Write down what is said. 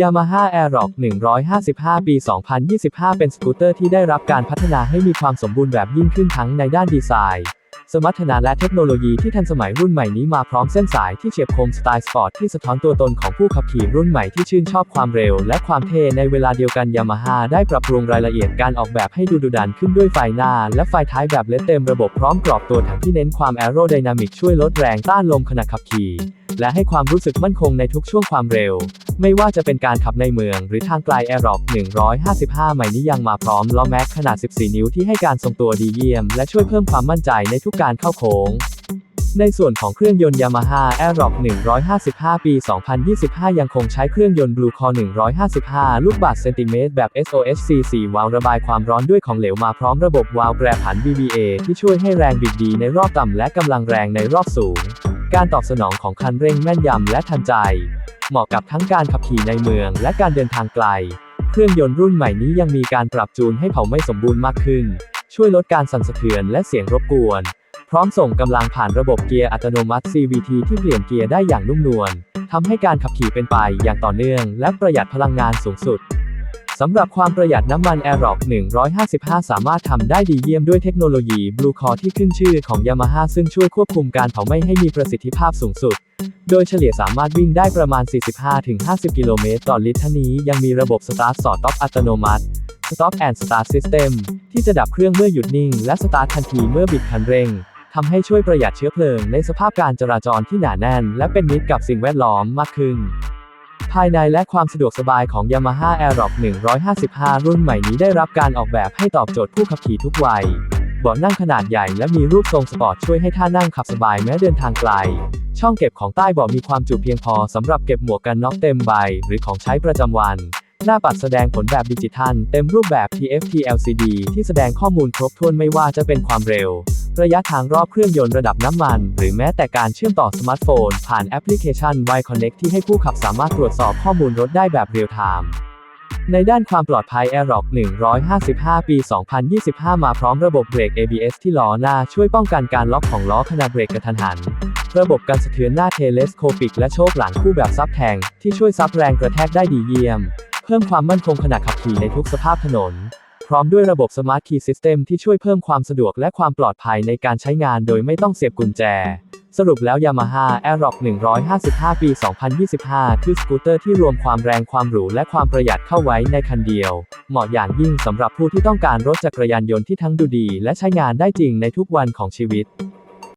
Yamaha Aerox 155 ปี 2025 เป็นสกูตเตอร์ที่ได้รับการพัฒนาให้มีความสมบูรณ์แบบยิ่งขึ้นทั้งในด้านดีไซน์ สมรรถนะและเทคโนโลยีที่ทันสมัยรุ่นใหม่นี้มาพร้อมเส้นสายที่เฉียบคมสไตล์สปอร์ตที่สะท้อนตัวตนของผู้ขับขี่รุ่นใหม่ที่ชื่นชอบความเร็วและความเท่ในเวลาเดียวกัน Yamaha ได้ปรับปรุงรายละเอียดการออกแบบให้ดูดุดันขึ้นด้วยไฟหน้า และไฟท้ายแบบเลดเต็มระบบพร้อมกรอบตัวถังที่เน้นความแอโรไดนามิกช่วยลดแรงต้านลมขณะขับขี่และให้ความรู้สึกมั่นคงในทุกช่วงความเร็ว ไม่ว่าจะเป็นการขับในเมืองหรือทางไกล a i r o c 155ใหม่นี้ยังมาพร้อมล้อแม็กขนาด 14 นิ้วที่ให้การทรงตัวดีเยี่ยม และช่วยเพิ่มความมั่นใจในทุกการเข้าโค้งในส่วนของเครื่องยนต์ Yamaha Aerox 155 ปี 2025 ยังคงใช้เครื่องยนต์ Blue Core 155 ลูกบาศก์เซนติเมตรแบบ SOHC 4วาล์วระบายความร้อนด้วยของเหลวมาพร้อมระบบวาล์วแปรผัน VVA ที่ช่วยให้แรงบิดดีในรอบต่ำและกำลังแรงในรอบสูง การตอบสนองของคันเร่งแม่นยำและทันใจ เหมาะกับทั้งการขับขี่ในเมืองและการเดินทางไกล เครื่องยนต์รุ่นใหม่นี้ยังมีการปรับจูนให้เผาไม่สมบูรณ์มากขึ้น ช่วยลดการสั่นสะเทือนและเสียงรบกวน พร้อมส่งกำลังผ่านระบบเกียร์อัตโนมัติ CVT ที่เปลี่ยนเกียร์ได้อย่างนุ่มนวลทำให้การขับขี่เป็นไปอย่างต่อเนื่อง และประหยัดพลังงานสูงสุด สำหรับความประหยัดน้ำมัน Aerox 155 สามารถทำได้ดีเยี่ยมด้วยเทคโนโลยี Blue Core ที่ขึ้นชื่อของ Yamaha ซึ่งช่วยควบคุมการเผาไหม้ให้มีประสิทธิภาพสูงสุด โดยเฉลี่ยสามารถวิ่งได้ประมาณ 45-50 กิโลเมตรต่อลิตรทั้งนี้ยังมีระบบ Start Stop อัตโนมัติ Stop and Start System ที่จะดับเครื่องเมื่อหยุดนิ่ง และสตาร์ททันทีเมื่อบิดคันเร่งทำให้ช่วยประหยัดเชื้อเพลิงในสภาพการจราจรที่หนาแน่น และเป็นมิตรกับสิ่งแวดล้อมมากขึ้น ภายในและความสะดวกสบายของ Yamaha Aerox 155 รุ่นใหม่นี้ได้รับการออกแบบให้ตอบโจทย์ผู้ขับขี่ทุกวัยเบาะนั่งขนาดใหญ่และมีรูปทรงสปอร์ตช่วยให้ท่านั่งขับสบายแม้เดินทางไกล ช่องเก็บของใต้เบาะมีความจุเพียงพอสำหรับเก็บหมวกกันน็อกเต็มใบ หรือของใช้ประจำวัน หน้าปัดแสดงผลแบบดิจิทัล เต็มรูปแบบ TFT LCD ที่แสดงข้อมูลครบถ้วนไม่ว่าจะเป็นความเร็ว ระยะทางรอบเครื่องยนต์ระดับน้ำมัน หรือแม้แต่การเชื่อมต่อสมาร์ทโฟน ผ่านแอปพลิเคชัน Y Connect ที่ให้ผู้ขับสามารถตรวจสอบข้อมูลรถได้แบบเรียลไทม์ในด้านความปลอดภัย Aerox 155 ปี 2025 มาพร้อมระบบเบรก ABS ที่ล้อหน้าช่วยป้องกันการล็อกของล้อขณะเบรกกระทันหัน ระบบกันสะเทือนหน้าเทเลสโคปิกและโชคหลังคู่แบบซับแทง ที่ช่วยซับแรงกระแทกได้ดีเยี่ยม เพิ่มความมั่นคงขณะขับขี่ในทุกสภาพถนน พร้อมด้วยระบบ Smart Key System ที่ช่วยเพิ่มความสะดวกและความปลอดภัยในการใช้งานโดยไม่ต้องเสียบกุญแจ สรุปแล้ว Yamaha Aerox 155 ปี 2025 คือสกูตเตอร์ที่รวมความแรงความหรูและความประหยัดเข้าไว้ในคันเดียว เหมาะอย่างยิ่งสำหรับผู้ที่ต้องการรถจักรยานยนต์ที่ทั้งดูดี และใช้งานได้จริงในทุกวันของชีวิต